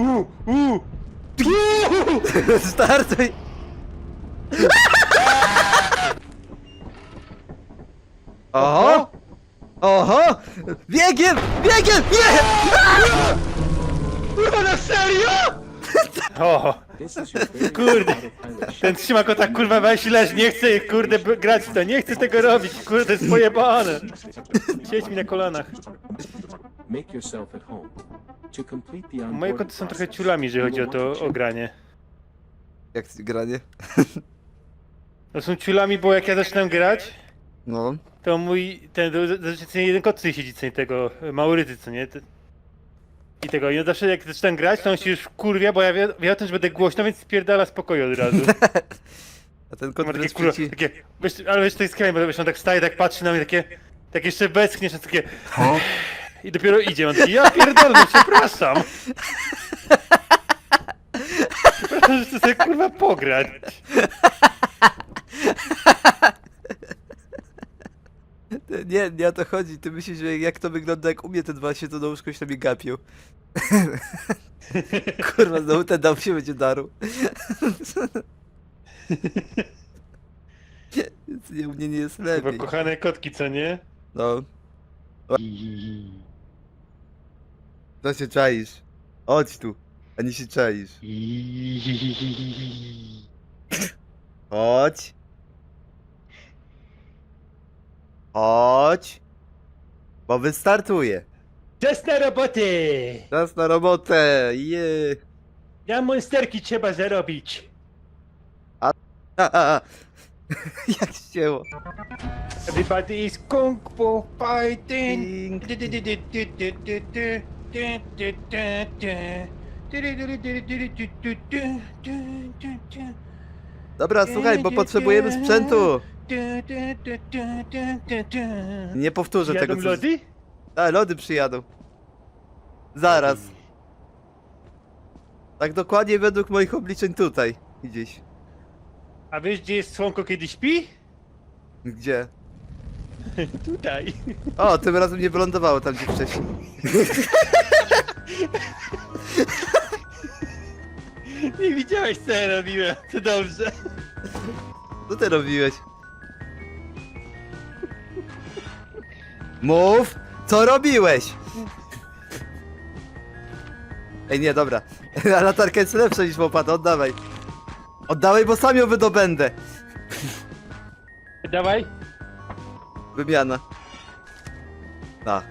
u, u. Startuj! Oho! Oho! Biegiem! Biegiem! Nie! Kurwa, na serio? O, kurde. Ten trzyma go tak kurwa weź leż, nie chcę kurde b- grać w to, nie chcę tego robić, kurde, to jest pojebane. Siedź mi na kolanach. Make yourself at home. Moje koty są trochę ciulami, jeżeli chodzi o to o granie. Jak granie? To są ciulami, bo jak ja zaczynam grać, No. to mój, ten, zazwyczaj jeden kot sobie siedzi, co nie tego, Maurycy, co nie? Te- I tego, i on zawsze jak zaczynam grać, to on się już kurwia, bo ja wie, wie o tym, że będę głośno, więc spierdala spokoju od razu. A ten kot Ma takie wręcz kurwa, ci... takie, wiesz, ale wiesz, to jest skrajne, bo wiesz, on tak staje, tak patrzy na mnie, takie, tak jeszcze westchniesz, takie... I dopiero idzie, on taki, ja pierdolę, przepraszam. Przepraszam, że chcę sobie kurwa pograć. Nie, nie o to chodzi. Ty myślisz, że jak to wygląda, jak u mnie te dwa się to na łóżko się na mnie gapią. Kurwa, znowu ten dom się będzie darł. Więc nie, u mnie nie jest Chyba lepiej. kochane kotki, co nie? No. To się czaisz. Chodź tu. A nie się czaisz. Chodź. Chodź. Bo wystartuje. Czas na roboty! Czas na robotę. Je. Na monsterki trzeba zarobić. Jak ścięło. Everybody is kung fu fighting. Ding. Dobra, słuchaj, bo potrzebujemy sprzętu. Nie powtórzę tego, co... lody? A, lody przyjadą. Zaraz. Tak dokładnie według moich obliczeń tutaj. Gdzieś. A wiesz gdzie jest słonko kiedy śpi? Gdzie? Tutaj. O, tym razem nie wylądowało tam, gdzie wcześniej. Nie widziałeś co ja robiłem, to dobrze. Co ty robiłeś? Mów! Co robiłeś? Ej, nie, dobra. A latarka jest lepsza niż łopata, oddawaj. Oddawaj, bo sam ją wydobędę. Dawaj. Wymiana. A.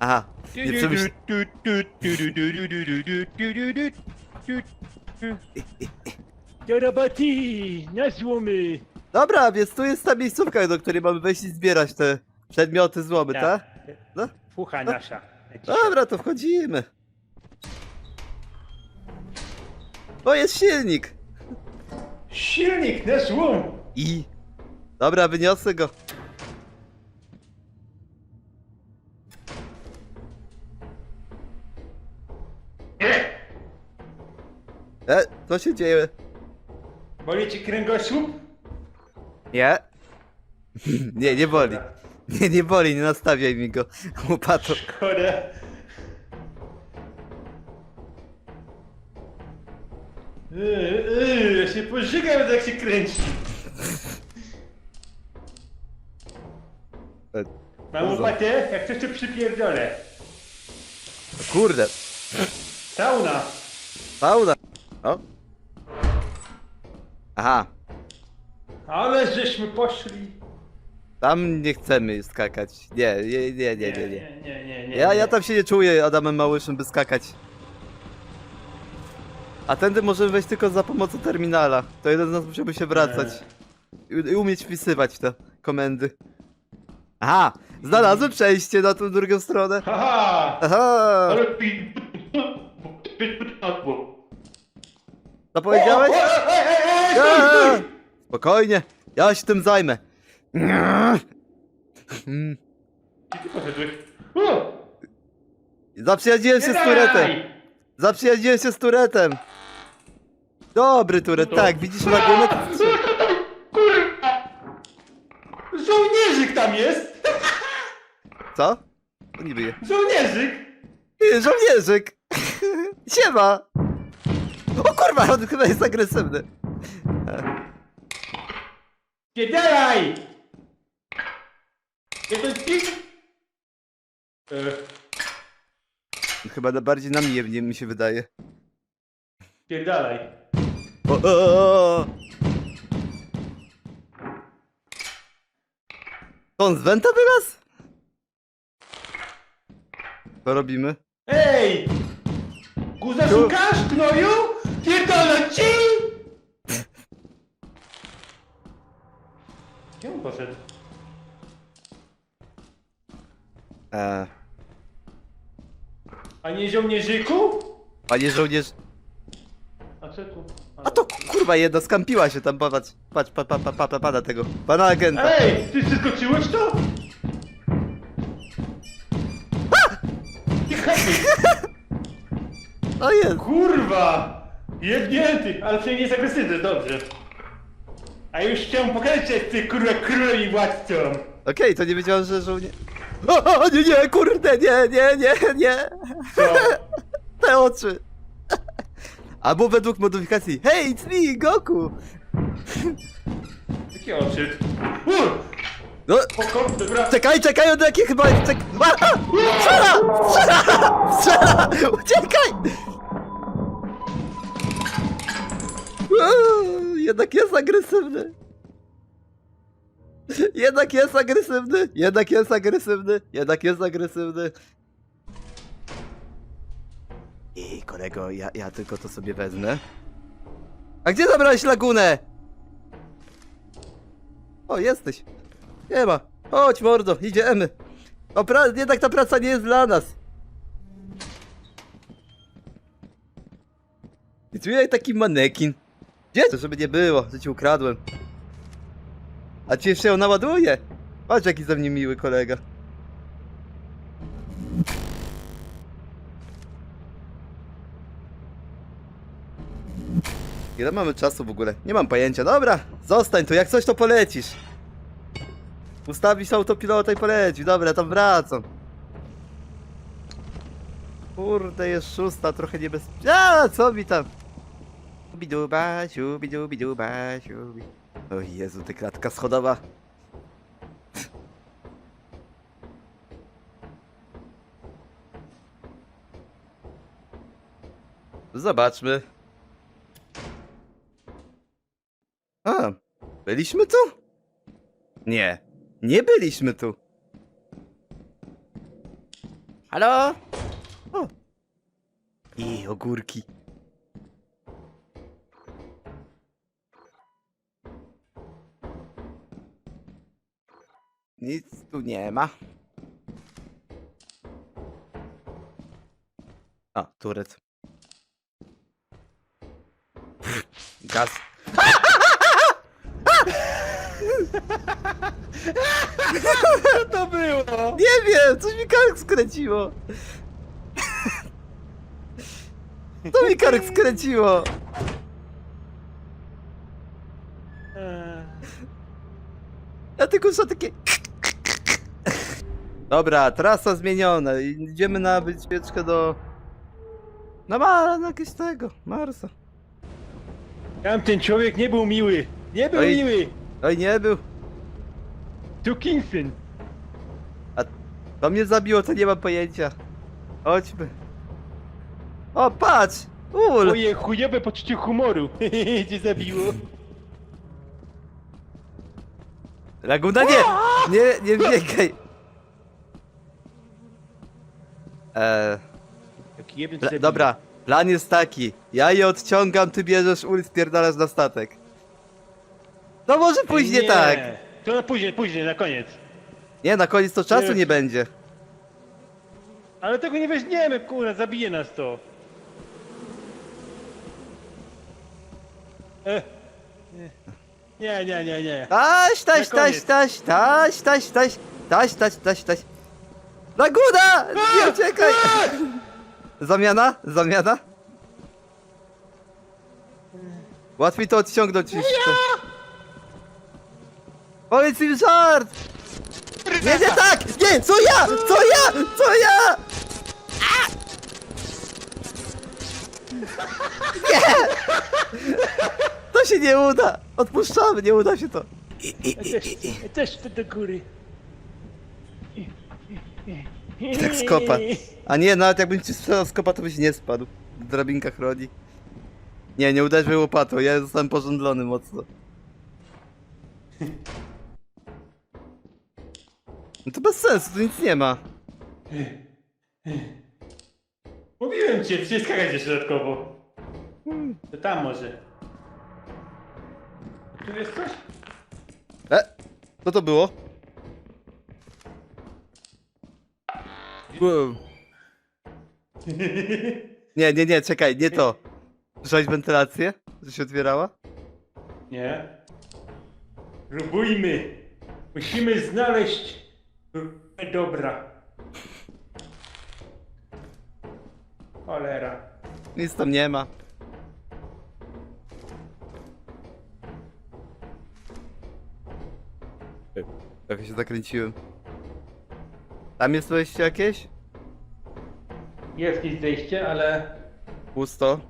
Aha. Nie przemyśl... Na złomy! Dobra, więc tu jest ta miejscówka, do której mamy wejść i zbierać te przedmioty złomy, tak? No. Fucha nasza. Dobra, to wchodzimy. O, jest silnik. Silnik na złom! I. Dobra, wyniosę go. E, co się dzieje? Boli ci kręgosłup? Nie. nie, nie boli. Nie, nie boli, nie nastawiaj mi go łopatą. Szkoda. Yy, yy, ja się pożygam jak się kręci. E, Mam łopatę? Jak coś to przypierdolę. Kurde, Sauna. fauna. O. Aha, Ale żeśmy poszli. tam nie chcemy skakać. Nie, nie, nie, nie, nie. nie. nie, nie, nie, Ja, ja tam się nie czuję Adamem Małyszem, by skakać. A tędy możemy wejść tylko za pomocą terminala. To jeden z nas musiałby się wracać. I, i umieć wpisywać te komendy. Aha! Znalazłem przejście na tą drugą stronę. Haha! Aha! Ale pi... Co powiedziałeś? Eee! Spokojnie, ja się tym zajmę. Mm. Zaprzyjaźniłem się z Turetem. Zaprzyjaźniłem się z Turetem. Dobry Turet, To- tak, widzisz łagunek? Żołnierzyk tam jest! Co? To niby je. Żołnierzyk! Ty, żołnierzyk! Siema! O kurwa, on chyba jest agresywny. Pierdalaj! Jest ci? E, Chyba na bardziej na mnie, mnie mi się wydaje. pierdalaj. O, o, o, o. To on z Wenta teraz? Co robimy? Ej! Guza Tu- szukasz, gnoju? Pierdolę ci! Gdzie on poszedł? Eee, A nie żołnierzyku? panie żołnierz... A co tu? A to kurwa jedna skampiła się tam, patrz, patrz, pa, pa, pa, pa, pa, pana tego, pana agenta. Ej, ty przeskoczyłeś to? O jest! Kurwa! Jebnięty, ale przynajmniej jest agresywny, dobrze. A już chciałem pokazać, ty kurwa królem i władcą. Okej, to nie wiedziałem, że żołnierz... O, o, nie, nie, kurde, nie, nie, nie, nie! Co? Te oczy! Albo według modyfikacji, hej, it's me, Goku! Jakie oczy? No, dobra. czekaj, czekaj, od jakie chyba jest, czek... A, strzela! Strzela! Strzela! Uciekaj! Uuu, Jednak jest agresywny. Jednak jest agresywny. Jednak jest agresywny. Jednak jest agresywny. I kolego, ja, ja tylko to sobie wezmę. A gdzie zabrałeś lagunę? O, jesteś. Nie ma. Chodź, mordo, idziemy. O, pra- jednak ta praca nie jest dla nas. I tu jest taki manekin. Gdzie to, żeby nie było, że ci ukradłem. A ci jeszcze ją naładuję. Patrz, jaki ze mnie miły kolega. Ile mamy czasu w ogóle? Nie mam pojęcia. Dobra, zostań tu, jak coś to polecisz. Ustawisz autopilota i poleci. Dobra, tam wracam. Kurde, jest szósta, trochę niebezpiecznie. A, co mi tam? Biduba, siubi, dubi, duba, siubi. O Jezu, ty klatka schodowa. Zobaczmy. A, byliśmy tu? Nie, nie byliśmy tu. Halo? O. I ogórki. Nic tu nie ma. A, turet. Gaz. Co to było? Nie wiem, coś mi kark skręciło. To mi kark skręciło. Ja tylko słyszę takie... Dobra, trasa zmieniona. Idziemy na wycieczkę do... No ma, na tego, Marsa. Tamten człowiek nie był miły. Nie był Oj. miły. Oj, nie był. Tu Kingston. To mnie zabiło, to nie mam pojęcia. Chodźmy. O, patrz! Ul! Moje chujowe poczucie humoru. Cię zabiło. Laguna nie! Nie, nie biegaj! Eee, pla- dobra, plan jest taki. Ja je odciągam, ty bierzesz ul, spierdalasz na statek. No może później nie. tak. To na później, później, na koniec. Nie, na koniec to czasu Nie. będzie. Ale tego nie weźmiemy, kurwa, zabije nas to. E. Nie, nie, nie, nie. Taś, taś, Na taś, koniec. taś, taś, taś, taś, taś, taś, taś, taś. Laguna! Nie uciekaj! Zamiana? Zamiana? Łatwiej to odciągnąć niż to. Powiedz im żart! Nie, nie tak! Nie! Co ja? Co ja? Co ja? A! Nie! To się nie uda! Odpuszczamy, nie uda się to. Ja też, ja też chcę do góry. Tak skopa. A nie, nawet jakbym ci sprzedał skopa, to byś nie spadł. Drabinka chroni. Nie, nie uderzył łopatą, ja zostałem pożądlony mocno. No to bez sensu, tu nic nie ma. Mówiłem ci, przecież skakać środkowo. To tam może. Tu jest coś? E, co to było? Wow. Nie, nie, nie, czekaj, nie to. Słyszałeś wentylację? Że się otwierała? Nie. Próbujmy. Musimy znaleźć dobra. Cholera. Nic tam nie ma. Trochę się zakręciłem. Tam jest wejście jakieś? Jest jakieś zejście, ale Pusto.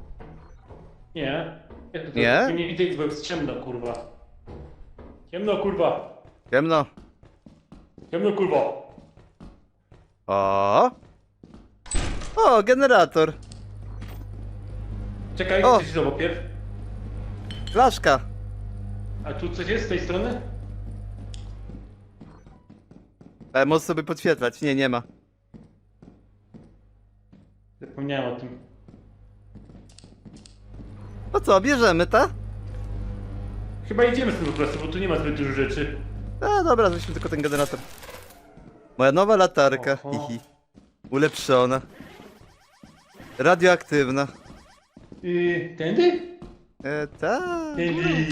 nie. Ja tu- Nie? Nie widzę nic, bo jest ciemno, kurwa. Ciemno, kurwa. Ciemno. Ciemno, kurwa. O! O, generator. Czekaj, O! coś znowu pierw. Flaszka. A tu coś jest z tej strony? Ale możesz sobie podświetlać. Nie, nie ma. Zapomniałem o tym. No co, bierzemy, ta? Chyba idziemy z tym po prostu, bo tu nie ma zbyt dużo rzeczy. A dobra, weźmy tylko ten generator. Moja nowa latarka. Oho. Hihi. Ulepszona. Radioaktywna. Yy, tędy? E, ta. Tędy.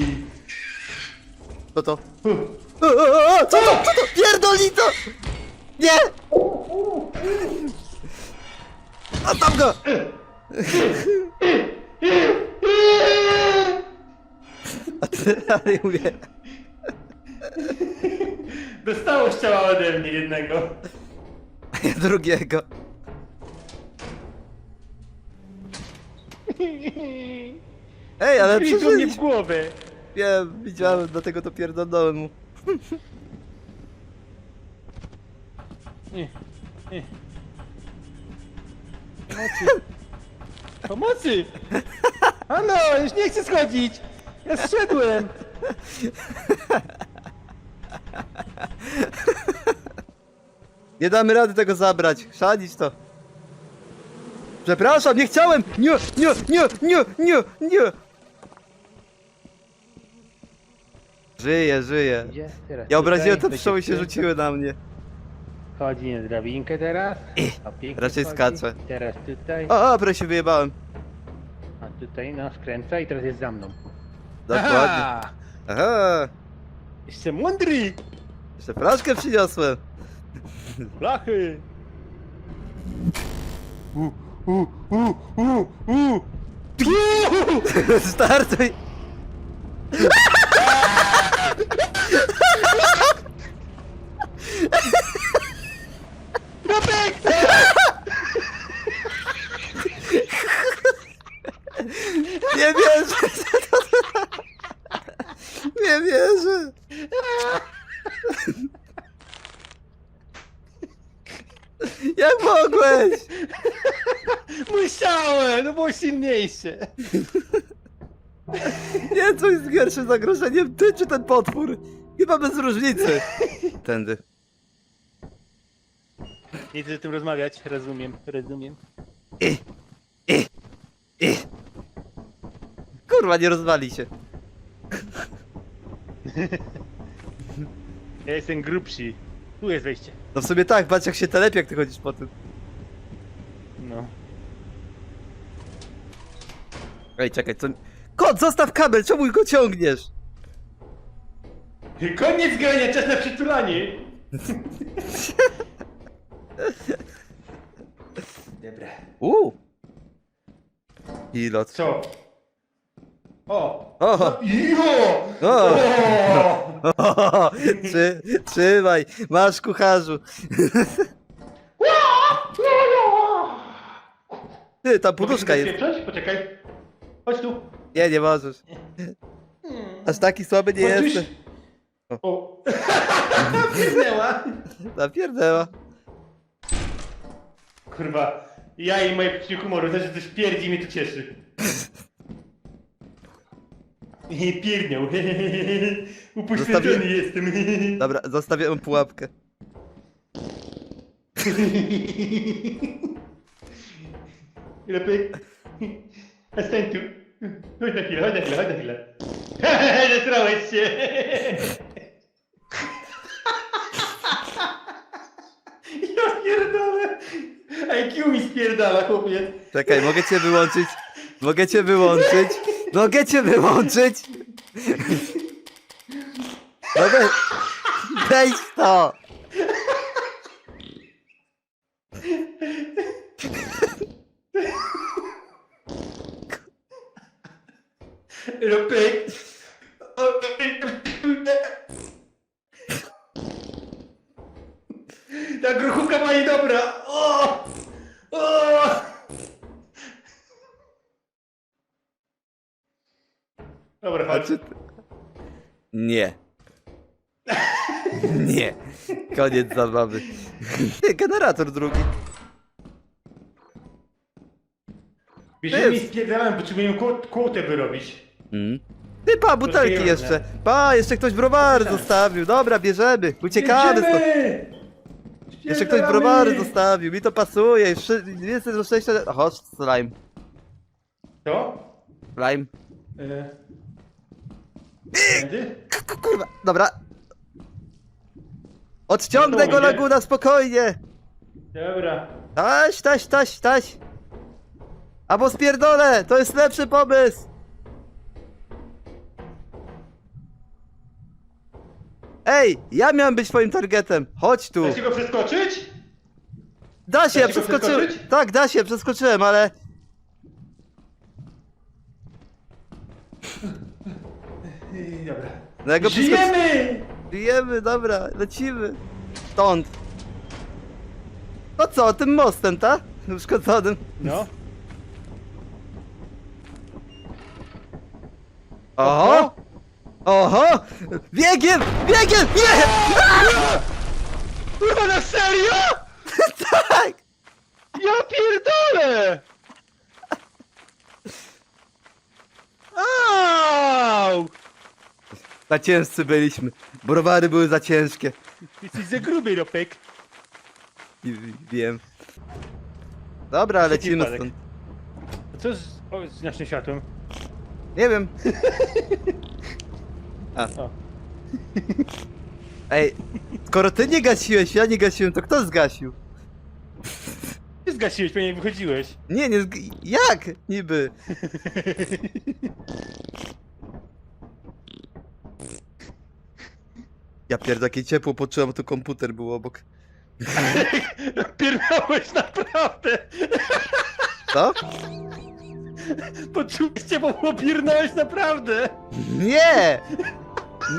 Co to? O, o, o, co to? Co to? Pierdoli to! Nie! A tam go! A ty, ale mówię. Dostało ciała ode mnie jednego. A ja drugiego. Ej, ale Wbił mnie w głowę. Wiem, widziałem, dlatego to pierdolnąłem mu. Nie, nie. Pomocy. Pomocy! Halo, już nie chcę schodzić! Ja zszedłem! Nie damy rady tego zabrać. Szanić to. Przepraszam, nie chciałem! Nie, nie, nie, nie, nie, nie! Żyję, żyję. Gdzie? Teraz Ja obraziłem tutaj, te pszczoły się rzuciły na mnie. Chodzi na drabinkę teraz. Pięknie raczej chodzi. skacze. Teraz tutaj, O, o, prawie się wyjebałem. a tutaj no skręca i teraz jest za mną. Dokładnie. Aha! Aha, Jestem mądry! jeszcze flaszkę przyniosłem. Blachy! U, u, u, u, u! Startuj! Nie wierzę! Nie wierzę! Jak mogłeś? Musiałem, no było silniejsze. Nie, co jest gorszym zagrożeniem, ty czy ten potwór? Chyba bez różnicy. Tędy. Nie chcę o tym rozmawiać, rozumiem, rozumiem. Kurwa, nie rozwali się. Ja jestem grubszy. Tu jest wejście. No w sobie tak, patrz jak się telepie, jak ty chodzisz po tym. No. Ej, czekaj, co... Kot, zostaw kabel, czemu go ciągniesz? Koniec grania, czas na przytulanie! Dobra. Uuu. Pilot. Co? O! Oho. Jo! O! O! Trzy, trzymaj, masz kucharzu. Ty, ta poduszka jest. spieprzać? Poczekaj. Chodź tu. Nie, nie możesz. Aż taki słaby nie Chodzisz? jestem. O. Pierdnęła. Napierdęła. Kurwa. Ja i moje poczucie humoru, też coś pierdzi mnie to cieszy. I pierdniał. Upośledzony Zostawię- jestem. Dobra, zostawiam pułapkę. Lepiej. Stań tu. Chodź na chwilę, chodź na chwilę, chodź na chwilę. Zesrałeś się. Ja pierdolę. IQ mi spierdala, chłopie. Czekaj, mogę cię wyłączyć? Mogę cię wyłączyć? Mogę cię wyłączyć? No weź, weź to! Ropek. Ta gruchówka ma niedobra. O! O! Dobra, A chodź. czy ty... Nie. Nie. Koniec zabawy. Nie, Generator drugi. Bierzemy i spierdalamy, potrzebujemy kło- kłotę wyrobić. Mm. Ty pa, butelki jeszcze. Pa, jeszcze ktoś browary zostawił. Dobra, bierzemy. Uciekamy stąd. Jedziemy! Jeszcze ktoś Spierdalamy! browary zostawił. Mi to pasuje. Jeszcze więcej do szczęścia. Chodź, slime. Co? Slime. E... Tędy? K- k- Kurwa, dobra. Odciągnę No go idzie. Laguna, spokojnie. Dobra. Taś, taś, taś, taś. Albo spierdolę, to jest lepszy pomysł. Ej, ja miałem być twoim targetem. Chodź tu. Da się go przeskoczyć? Da się, Da ja się go przeskoczyłem. przeskoczyć? Tak, da się, przeskoczyłem, ale... Ej, Dobra. No ja go przeskoczy- Żyjemy! Żyjemy, dobra, lecimy. Stąd. No co, tym mostem, tak? Uszkodzonym. No. Oho! Oho! Biegiem! Biegiem! Nie! Kurwa, na serio? Tak! Ja pierdolę! Za ciężcy byliśmy. Browary były za ciężkie. Jesteś za gruby, Ropek. I- i- Wiem. Dobra, lecimy wypadek. stąd. A Co z, o, z naszym światłem? Nie wiem. O. Ej, skoro ty nie gasiłeś, ja nie gasiłem, to kto zgasił? Ty zgasiłeś, pewnie jak wychodziłeś. Nie, nie zg... Jak? Niby. Ja pierdolę, jakie ciepło poczułem, bo tu komputer był obok. Pierdolałeś naprawdę! Co? Poczułeś cię, bo pierdolałeś naprawdę! Nie!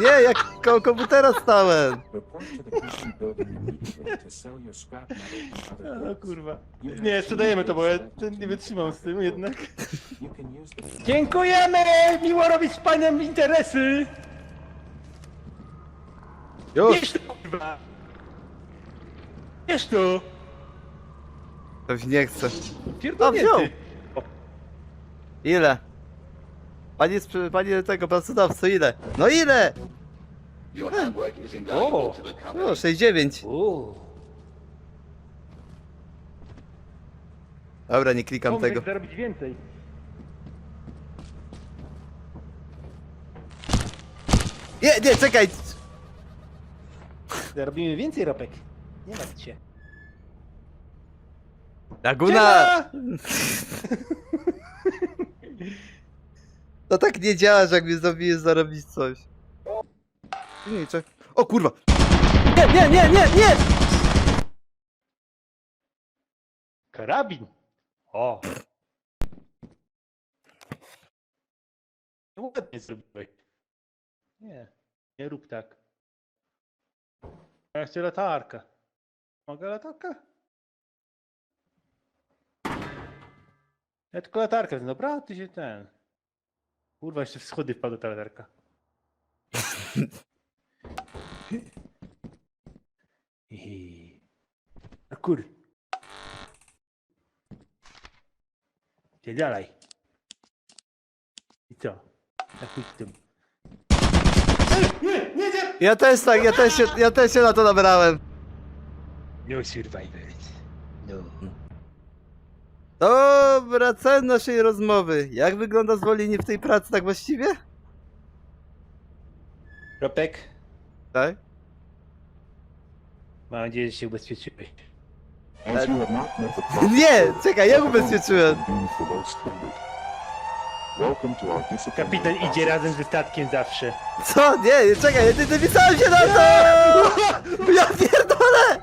Nie, jak koło komputera stałem. Report to the PC building immediately to sell your scrap metal to other O buildings. kurwa. Nie, sprzedajemy to, bo ja ten nie wytrzymam z tym jednak. You can use the Dziękujemy! Miło robić z panem interesy! Już. Wiesz to, kurwa! Wiesz to! Ktoś nie chce. Pierdolnięty. A, wziął. Ile? Panie, sprze- panie tego pracodawco, ile? No ile? O! O, 6,9. O! Dobra, nie klikam tego. zarobić więcej. Nie, nie, czekaj! Zarobimy więcej ropek. Nie martw się. Laguna! Siema! To tak nie działa, że jak mnie zabijesz zarobić coś. Nie, czek. O kurwa! Nie, nie, nie, nie, nie! Karabin. O. Ładnie zrobiłeś. Nie, nie rób tak. Ja chcę latarkę. Mogę latarkę? Ja tylko latarkę, dobra, ty się ten. Kurwa, jeszcze w schody wpadła ta latarka. Hihi. A kur. Gdzie dalej? I co? Na tym. Nie, nie! Ja też tak, ja też się, ja też się na to nabrałem. No survivors. No. To wracając do naszej rozmowy. Jak wygląda zwolnienie w tej pracy tak właściwie? Ropek, Tak? mam nadzieję, że się ubezpieczyłeś. As you have not met the proper Nie, czekaj, ja ubezpieczyłem. being for those. Kapitan idzie razem ze statkiem zawsze. Co? Nie, czekaj, nie napisałem się na to! Ja pierdolę!